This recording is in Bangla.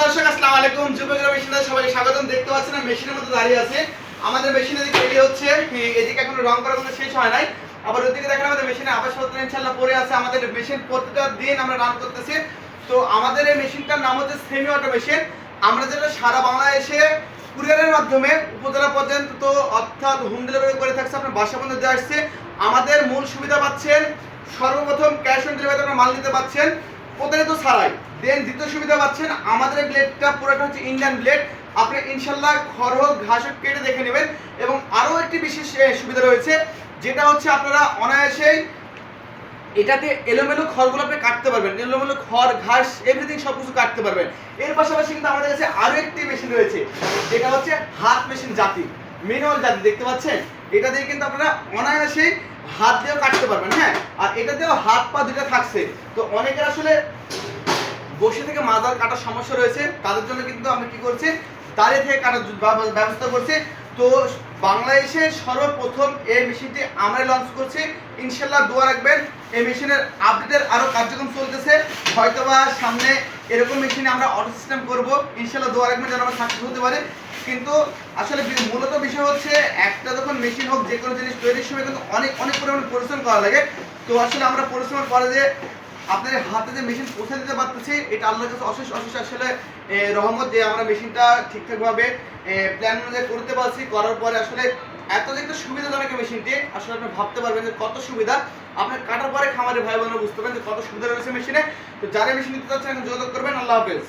আলাইকুম। যুবকের মেশিনে সবাইকে স্বাগতম। দেখতে পাচ্ছেন মেশিনের মধ্যে দাঁড়িয়ে আছে। আমাদের মেশিনে দিকে রেডি হচ্ছে এদিকে এখনও রং করা কোনো শেষ হয় নাই। আবার ওদিকে দেখেন আমাদের মেশিনে আবাসপত্র ইনশাল্লাহ পড়ে আছে। আমাদের মেশিন প্রতিটা দিন আমরা রান করতেছি। তো আমাদের এই মেশিনটার নাম হচ্ছে সেমি অটো মেশিন আমরা যেটা সারা বাংলাদেশে কুরিয়ারের মাধ্যমে উপজেলা পর্যন্ত তো অর্থাৎ হোম ডেলিভারি করে থাকছে, আপনার বাসা পর্যন্ত দিয়ে আসছে। আমাদের মূল সুবিধা পাচ্ছেন, সর্বপ্রথম ক্যাশ অন ডেলিভারিতে আপনারা মাল নিতে পাচ্ছেন। প্রতারিত ছাড়াই। দেন দ্বিতীয় সুবিধা পাচ্ছেন, আমাদের ব্লেডটা পুরোটা হচ্ছে ইন্ডিয়ান ব্লেড আপনি ইনশাল্লাহ খড় হোক, ঘাস হোক, কেটে দেখে নেবেন। এবং আরও একটি বিশেষ সুবিধা রয়েছে, যেটা হচ্ছে আপনারা অনায়াসেই এটাতে এলোমেলো খড়গুলো আপনি কাটতে পারবেন। এলোমেলো খড়, ঘাস এভরিথিং সব কিছু কাটতে পারবেন। এর পাশাপাশি কিন্তু আমাদের কাছে আরও একটি মেশিন রয়েছে, যেটা হচ্ছে হাত মেশিন জাতি ম্যানুয়াল জাতি, দেখতে পাচ্ছেন? এটা দিয়ে কিন্তু আপনারা অনায়াসেই হাত দিয়েও কাটতে পারবেন হ্যাঁ? আর এটাতেও হাত পা দুটো থাকছে। তো অনেকের আসলে বসে থেকে মাজার কাটার সমস্যা রয়েছে, তাদের জন্য কিন্তু আমরা কি করছি, দাঁড়িয়ে থেকে কাটার ব্যবস্থা করছি। তো বাংলাদেশে সর্বপ্রথম এই মেশিনটি আমরা লঞ্চ করছি। ইনশাল্লাহ দোয়া রাখবেন, এই মেশিনের আপডেটের আরও কার্যক্রম চলতেছে। হয়তোবা সামনে এরকম মেশিনে আমরা অটো সিস্টেম করব। ইনশাল্লাহ দোয়া রাখবেন যেন আমরা সাকসেস হতে পারে। কিন্তু আসলে মূলত বিষয় হচ্ছে, একটা যখন মেশিন হোক যে কোনো জিনিস তৈরির সময় কিন্তু অনেক অনেক পরিমাণে পরিশ্রম করা লাগে। তো আসলে আমরা পরিশ্রম করে যে আপনার হাতে যে মেশিন পৌঁছে দিতে পারতেছে, এটা আল্লাহর কাছে অশেষ অশেষ আসলে রহমত যে আমরা মেশিনটা ঠিকঠাকভাবে প্ল্যান অনুযায়ী করতে পারছি। করার পরে আসলে এত যে একটা সুবিধাজনক মেশিনটি আসলে আপনি ভাবতে পারবেন যে কত সুবিধা। আপনার কাটার পরে খামারে ভাই বোনেরা বুঝতে পারবেন যে কত সুবিধা রয়েছে মেশিনে তো যারা মেশিন নিতে চাচ্ছেন যোগাযোগ করবেন। আল্লাহ হাফেজ।